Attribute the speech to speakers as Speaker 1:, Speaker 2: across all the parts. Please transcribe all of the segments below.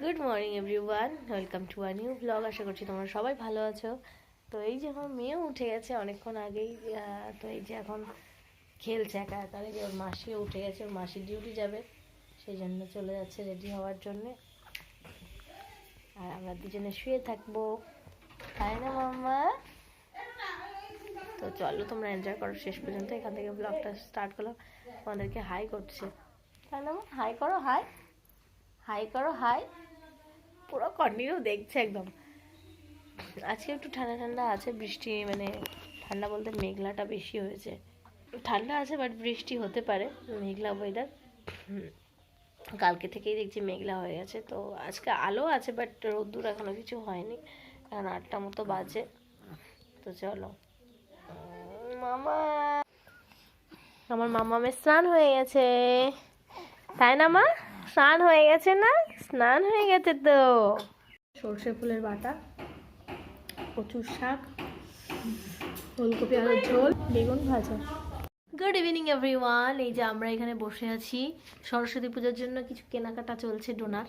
Speaker 1: Good morning everyone welcome to a new blog আশা করছি তোমরা সবাই ভালো আছো। তো এই যে আমার মেয়েও উঠে গেছে অনেকক্ষণ আগেই তো এই যে এখন খেলছে একা একা। যে ওর মাসিও উঠে গেছে, ওর মাসির ডিউটি যাবে। সেই জন্য চলে যাচ্ছে রেডি হওয়ার জন্যে। আর আমরা দুজনে শুয়ে থাকব। তাই না, মাম্মা? তো চলো, তোমরা এনজয় করো। শেষ পর্যন্ত এখান থেকে ব্লগটা স্টার্ট করলাম। তোমাদেরকে হাই করছে। তাই না হাই করো হাই হাই করো হাই পুরো কন্টিনিউ দেখছে একদম। আজকে একটু ঠান্ডা ঠান্ডা আছে, বৃষ্টি মানে ঠান্ডা বলতে মেঘলাটা বেশি হয়েছে। ঠান্ডা আছে বাট বৃষ্টি হতে পারে, মেঘলা ওয়েদার কালকে থেকেই দেখছি মেঘলা হয়ে গেছে, তো আজকে আলো আছে বাট রোদ্দুর এখনও কিছু হয়নি এখন আটটা মতো বাজে। তো চলো। মামা। আমার মামামের স্নান হয়ে গেছে। তাই না মা? স্নান হয়ে গেছে না? স্নান হয়ে গেছে তো। সর্ষে ফুলের বাটা কচুর শাক ফুলকপি আলুর ঝোল বেগুন ভাজা। গুড ইভিনিং এভরিওয়ান এই যে আমরা এখানে বসে আছি। সরস্বতী পুজোর জন্য কিছু কেনাকাটা চলছে ডোনার।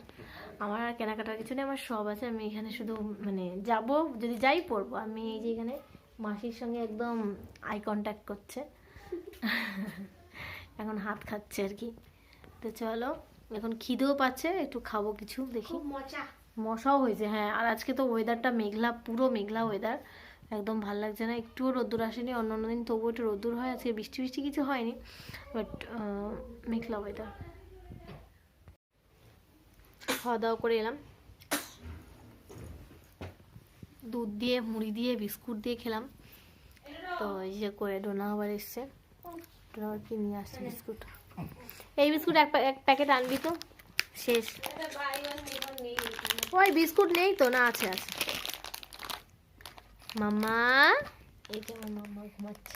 Speaker 1: আমার আর কেনাকাটার কিছু নেই আমার সব আছে। আমি এখানে শুধু মানে যাব যদি যাই পড়ব আমি এই যে এখানে মাসির সঙ্গে একদম আই কন্ট্যাক্ট করছে। এখন হাত খাচ্ছে আর কি। তো চলো এখন খিদেও পাচ্ছে একটু খাব কিছু দেখি। মশাও হয়েছে হ্যাঁ আর আজকে তো ওয়েদারটা মেঘলা পুরো মেঘলা ওয়েদার একদম ভালো লাগছে না একটুও রোদ্দুর আসেনি অন্য অন্য দিন তবুও একটু রোদ্দুর হয় আজকে বৃষ্টি বৃষ্টি কিছু হয়নি বাট মেঘলা ওয়েদার খাওয়া দাওয়া করে এলাম। দুধ দিয়ে মুড়ি দিয়ে বিস্কুট দিয়ে খেলাম। তো এই যে করে ডোনা আবার এসছে। ডোনা আবার কি নিয়ে আসছে বিস্কুট? এই বিস্কুট এক প্যাকেট আনবি তো। শেষ। ওই বিস্কুট নেই তো না আছে আছে। মামা এই যে আমার মামা ঘুমাচ্ছে।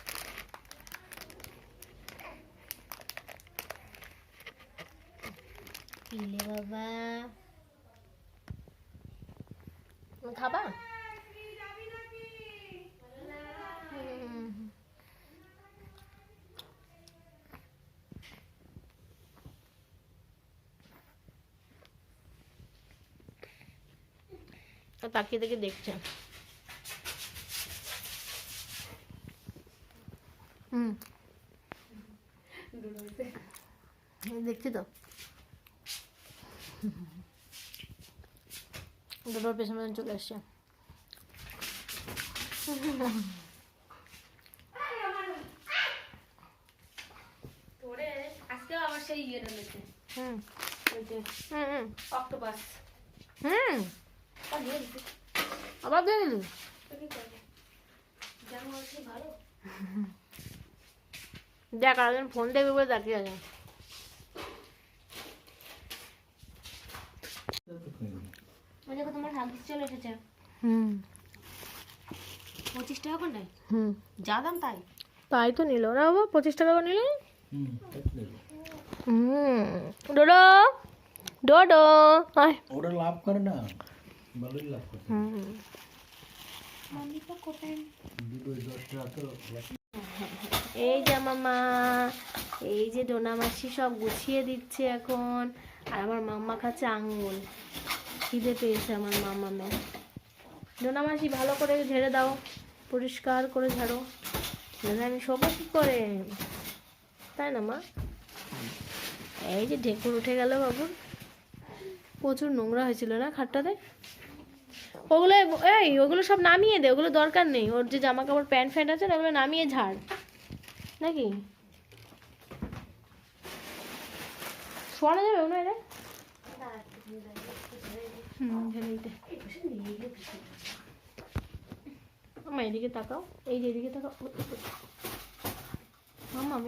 Speaker 1: পিলে বাবা? খাবা? ও তাকিয়ে থেকে দেখছে। হুম। দেখছি তো। দুটোর পেছন পেছন চলে আসছে।
Speaker 2: আবার সেই ইয়ে রয়েছে
Speaker 1: হুম। হুম হুম।
Speaker 2: অক্টোপাস
Speaker 1: হুম। আবার দিয়ে দিলি? দেখ আরেকজন ফোন দেখবে বলে তাকিয়ে আছে।
Speaker 2: দেখো তোমার হাগিস চলে এসেছে।
Speaker 1: হুম।
Speaker 2: পঁচিশ টাকা করে নেয়
Speaker 1: হুম।
Speaker 2: যা দাম তাই।
Speaker 1: তাই তো নিল না বাবা পঁচিশ টাকা করে নিল? হুম ডোডো ডোডো
Speaker 3: লাভ করে না। ভালোই লাভ করে
Speaker 1: হুম।
Speaker 3: দুটো দশ টাকা তো
Speaker 1: এই যে মামা এই যে ডোনা মাসি সব গুছিয়ে দিচ্ছে এখন। আর আমার মাম্মা খাচ্ছে আঙুল খিদে পেয়েছে আমার মাম্মা মেয়ে। ডোনা মাসি ভালো করে ঝেড়ে দাও। পরিষ্কার করে ঝাড়ো। নাহলে আমি শোবো কি করে? তাই না মা? এই যে ঢেকুর উঠে গেল বাবুর। প্রচুর নোংরা হয়েছিল না খাটটাতে? ওগুলো, এই, ওগুলো সব নামিয়ে দে, ওগুলো দরকার নেই। ওর যে জামা কাপড় প্যান্ট ফ্যান্ট আছে ওগুলো নামিয়ে ঝাড়। নাকি? শোয়ানো যাবে না এটা মামা, এদিকে তাকাও। এই যে এদিকে তাকাও।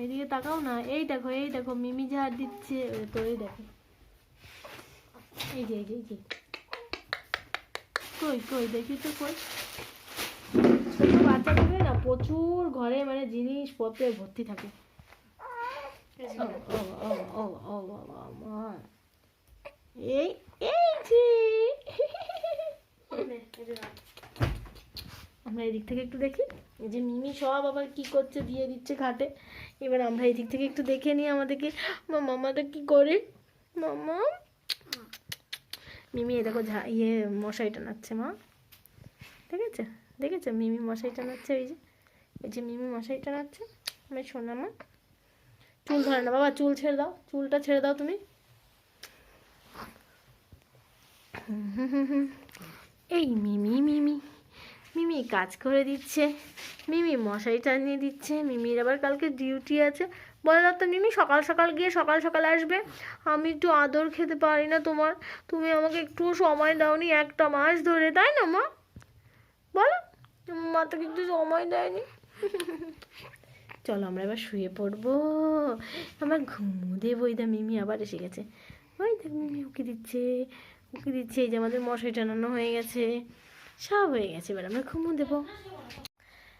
Speaker 1: এদিকে তাকাও না। এই দেখো এই দেখো, মিমি ঝাড় দিচ্ছে। তো এই দেখো। এই যে এই যে এই যে। কই কই দেখি তো কই। ছোট বাচ্চা থাকলে না প্রচুর ঘরে মানে জিনিসপত্রে ভর্তি থাকে। আমার। এই এই যে। আমরা এদিক থেকে একটু দেখি। এই যে মিমি সব আবার কি করছে দিয়ে দিচ্ছে খাটে। এবার আমরা এদিক থেকে একটু দেখে নিই আমাদেরকে। মামাটা কি করে? মামা মিমি দেখো ঝা ইয়ে মশারি টানাচ্ছে মা। দেখেছ? দেখেছ? মিমি মশারি টানাচ্ছে ওই যে। এই যে মিমি মশারি টানাচ্ছে আমার শোনা মা। চুল ধরে না, বাবা, চুল ছেড়ে দাও, চুলটা ছেড়ে দাও তুমি। এই মিমি মিমি মিমি কাজ করে দিচ্ছে, মিমি মশারি টানিয়ে দিচ্ছে, মিমির আবার কালকে ডিউটি আছে। বলে দাও তো মিমি সকাল সকাল গিয়ে সকাল সকাল আসবে। আমি একটু আদর খেতে পারি না তোমার। তুমি আমাকে একটু সময় দাওনি, একটা মাস ধরে, তাই না মা? বলো মা তো একটু সময় দেয়নি। চলো আমরা এবার শুয়ে পড়ব। আমার ঘুমো দেবো ওই দা মিমি আবার এসে গেছে। ওই দেখ মিমি উকি দিচ্ছে উকি দিচ্ছে, এই যে আমাদের মশারি টানানো হয়ে গেছে। সব হয়ে গেছে, এবার আমরা ঘুমো দেবো।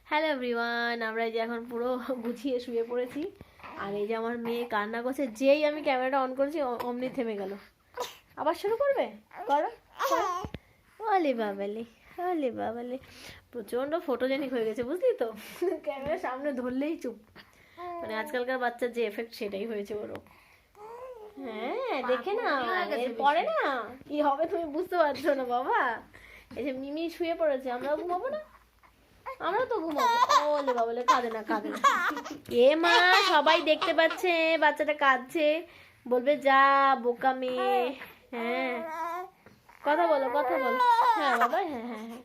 Speaker 1: হ্যালো এভরিওয়ান, আমরা যে এখন পুরো গুছিয়ে শুয়ে পড়েছি। আর এই যে আমার মেয়ে কান্না করছে যেই আমি ক্যামেরাটা অন করেছি অমনি থেমে গেল। আবার শুরু করবে? করো। ওলে বাবালে ওলে বাবালে। প্রচণ্ড ফটোজেনিক হয়ে গেছে বুঝলি তো? ক্যামেরার সামনে ধরলেই চুপ। মানে আজকালকার বাচ্চার যে এফেক্ট সেটাই হয়েছে ওরও হ্যাঁ দেখে না পরে না? কি হবে তুমি বুঝতে পারছ না বাবা? এই যে মিমি শুয়ে পড়েছে আমরা ঘুমাবো না? আমরা তো ঘুমাবো। ওলে বাবলে কাঁদে না কাঁদে না। এ মা, সবাই দেখতে পাচ্ছে, বাচ্চাটা কাঁদছে। বলবে, যা, বোকা মেয়ে। হ্যাঁ। কথা বলো কথা বলো। হ্যাঁ বাবা হ্যাঁ হ্যাঁ হ্যাঁ।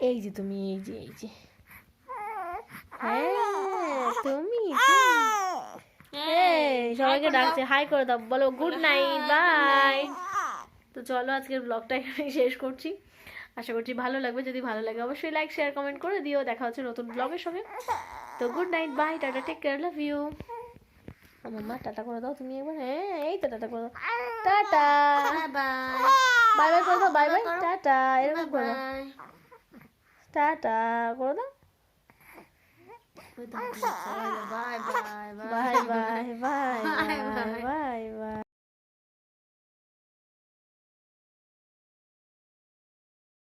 Speaker 1: এই যে তুমি, এই যে এই যে। হ্যাঁ তুমি সবাইকে ডাকছে, হাই করে দাও। বলো, গুড নাইট, বাই। তো চলো, আজকের ব্লগটা এখানে শেষ করছি। আশা করছি ভালো লাগবে। যদি ভালো লাগে অবশ্যই লাইক শেয়ার কমেন্ট করে দিও। দেখা হচ্ছে নতুন ব্লগের সঙ্গে। তো good night bye tata take care love you আমার মা টাটা করে দাও তুমি একবার। হ্যাঁ এই তো টাটা করে দাও। টাটা। বাই বাই করে দাও বাই বাই টাটা এরকম করে টাটা করে দাও।
Speaker 2: Bye bye bye bye bye bye bye bye bye